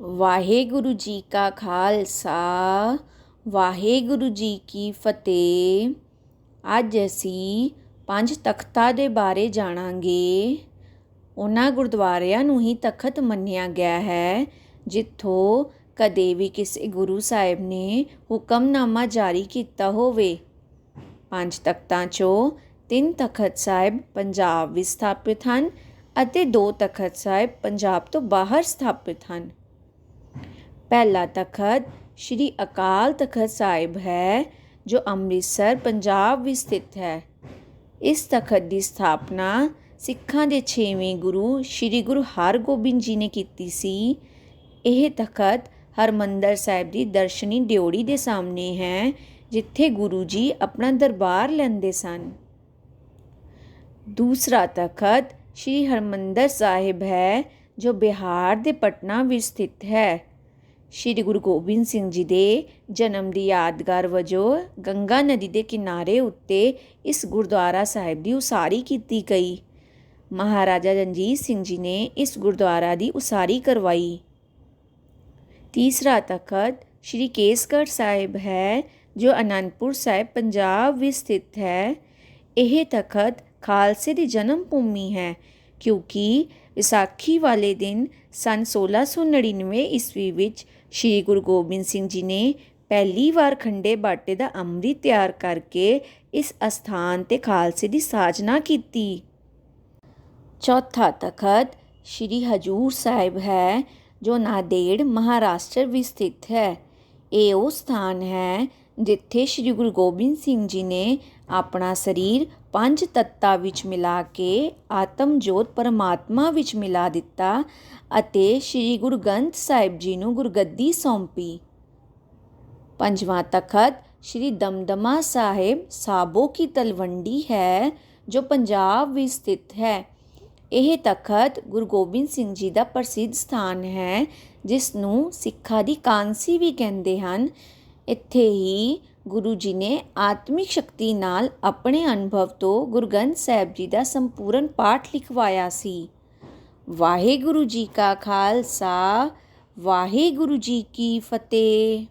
ਵਾਹਿਗੁਰੂ ਜੀ ਕਾ ਖਾਲਸਾ, ਵਾਹਿਗੁਰੂ ਜੀ ਕੀ ਫਤਿਹ। ਅੱਜ ਅਸੀਂ ਪੰਜ ਤਖਤਾਂ ਦੇ ਬਾਰੇ ਜਾਣਾਂਗੇ। ਉਹਨਾਂ ਗੁਰਦੁਆਰਿਆਂ ਨੂੰ ਹੀ ਤਖਤ ਮੰਨਿਆ ਗਿਆ ਹੈ, ਜਿੱਥੋਂ ਕਦੇ ਵੀ ਕਿਸੇ ਗੁਰੂ ਸਾਹਿਬ ਨੇ ਹੁਕਮਨਾਮਾ ਜਾਰੀ ਕੀਤਾ ਹੋਵੇ। ਪੰਜ ਤਖਤਾਂ 'ਚੋਂ ਤਿੰਨ ਤਖਤ ਸਾਹਿਬ ਪੰਜਾਬ ਵਿੱਚ ਸਥਾਪਿਤ ਹਨ ਅਤੇ ਦੋ ਤਖਤ ਸਾਹਿਬ ਪੰਜਾਬ ਤੋਂ ਬਾਹਰ ਸਥਾਪਿਤ ਹਨ। ਪਹਿਲਾ ਤਖਤ ਸ੍ਰੀ ਅਕਾਲ ਤਖਤ ਸਾਹਿਬ ਹੈ, ਜੋ ਅੰਮ੍ਰਿਤਸਰ, ਪੰਜਾਬ ਵਿੱਚ ਸਥਿਤ ਹੈ। ਇਸ ਤਖਤ ਦੀ ਸਥਾਪਨਾ ਸਿੱਖਾਂ ਦੇ 6ਵੇਂ ਗੁਰੂ ਸ੍ਰੀ ਗੁਰੂ ਹਰਗੋਬਿੰਦ ਜੀ ਨੇ ਕੀਤੀ ਸੀ। ਇਹ ਤਖਤ ਹਰਮੰਦਰ ਸਾਹਿਬ ਦੀ ਦਰਸ਼ਨੀ ਡਿਉੜੀ ਦੇ ਸਾਹਮਣੇ ਹੈ, ਜਿੱਥੇ ਗੁਰੂ ਜੀ ਆਪਣਾ ਦਰਬਾਰ ਲੈਂਦੇ ਸਨ। ਦੂਸਰਾ ਤਖਤ ਸ੍ਰੀ ਹਰਮੰਦਰ ਸਾਹਿਬ ਹੈ, ਜੋ ਬਿਹਾਰ ਦੇ ਪਟਨਾ ਵਿੱਚ ਸਥਿਤ ਹੈ। ਸ੍ਰੀ ਗੁਰੂ ਗੋਬਿੰਦ ਸਿੰਘ ਜੀ ਦੇ ਜਨਮ ਦੀ ਯਾਦਗਾਰ ਵਜੋਂ ਗੰਗਾ ਨਦੀ ਦੇ ਕਿਨਾਰੇ ਉੱਤੇ ਇਸ ਗੁਰਦੁਆਰਾ ਸਾਹਿਬ ਦੀ ਉਸਾਰੀ ਕੀਤੀ ਗਈ। ਮਹਾਰਾਜਾ ਰਣਜੀਤ ਸਿੰਘ ਜੀ ਨੇ ਇਸ ਗੁਰਦੁਆਰਾ ਦੀ ਉਸਾਰੀ ਕਰਵਾਈ। ਤੀਸਰਾ ਤਖਤ ਸ੍ਰੀ ਕੇਸਗੜ੍ਹ ਸਾਹਿਬ ਹੈ, ਜੋ ਅਨੰਦਪੁਰ ਸਾਹਿਬ, ਪੰਜਾਬ ਵਿੱਚ ਸਥਿਤ ਹੈ। ਇਹ ਤਖਤ ਖਾਲਸੇ ਦੀ ਜਨਮ ਭੂਮੀ ਹੈ, ਕਿਉਂਕਿ ਵਿਸਾਖੀ ਵਾਲੇ ਦਿਨ ਸਨ 1699 ਈਸਵੀ ਵਿੱਚ ਸ੍ਰੀ ਗੁਰੂ ਗੋਬਿੰਦ ਸਿੰਘ ਜੀ ਨੇ ਪਹਿਲੀ ਵਾਰ ਖੰਡੇ ਬਾਟੇ ਦਾ ਅੰਮ੍ਰਿਤ ਤਿਆਰ ਕਰਕੇ ਇਸ ਅਸਥਾਨ ਤੇ ਖਾਲਸੇ ਦੀ ਸਾਜਨਾ ਕੀਤੀ। ਚੌਥਾ ਤਖਤ ਸ੍ਰੀ ਹਜੂਰ ਸਾਹਿਬ ਹੈ, ਜੋ ਨਾਦੇੜ ਮਹਾਰਾਸ਼ਟਰ ਵਿੱਚ ਸਥਿਤ ਹੈ। ਇਹ ਉਹ ਸਥਾਨ ਹੈ ਜਿੱਥੇ ਸ੍ਰੀ ਗੁਰੂ ਗੋਬਿੰਦ ਸਿੰਘ ਜੀ ਨੇ ਆਪਣਾ ਸਰੀਰ ਪੰਜ ਤੱਤਾਂ ਵਿੱਚ ਮਿਲਾ ਕੇ, ਆਤਮ ਜੋਤ ਪਰਮਾਤਮਾ ਵਿੱਚ ਮਿਲਾ ਦਿੱਤਾ ਅਤੇ ਸ੍ਰੀ ਗੁਰੂ ਗ੍ਰੰਥ ਸਾਹਿਬ ਜੀ ਨੂੰ ਗੁਰਗੱਦੀ ਸੌਂਪੀ। ਪੰਜਵਾਂ ਤਖਤ ਸ੍ਰੀ ਦਮਦਮਾ ਸਾਹਿਬ ਸਾਬੋ ਕੀ ਤਲਵੰਡੀ ਹੈ, ਜੋ ਪੰਜਾਬ ਵਿੱਚ ਸਥਿਤ ਹੈ। ਇਹ ਤਖਤ ਗੁਰੂ ਗੋਬਿੰਦ ਸਿੰਘ ਜੀ ਦਾ ਪ੍ਰਸਿੱਧ ਸਥਾਨ ਹੈ ਜਿਸ ਨੂੰ ਸਿੱਖਾਂ ਦੀ ਕਾਂਸੀ ਵੀ ਕਹਿੰਦੇ ਹਨ। ਇੱਥੇ ਹੀ ਗੁਰੂ ਜੀ ਨੇ ਆਤਮਿਕ ਸ਼ਕਤੀ ਨਾਲ ਆਪਣੇ ਅਨੁਭਵ ਤੋਂ ਗੁਰੂ ਗ੍ਰੰਥ ਸਾਹਿਬ ਜੀ ਦਾ ਸੰਪੂਰਨ ਪਾਠ ਲਿਖਵਾਇਆ ਸੀ। ਵਾਹਿਗੁਰੂ ਜੀ ਕਾ ਖਾਲਸਾ, ਵਾਹਿਗੁਰੂ ਜੀ ਕੀ ਫਤਿਹ।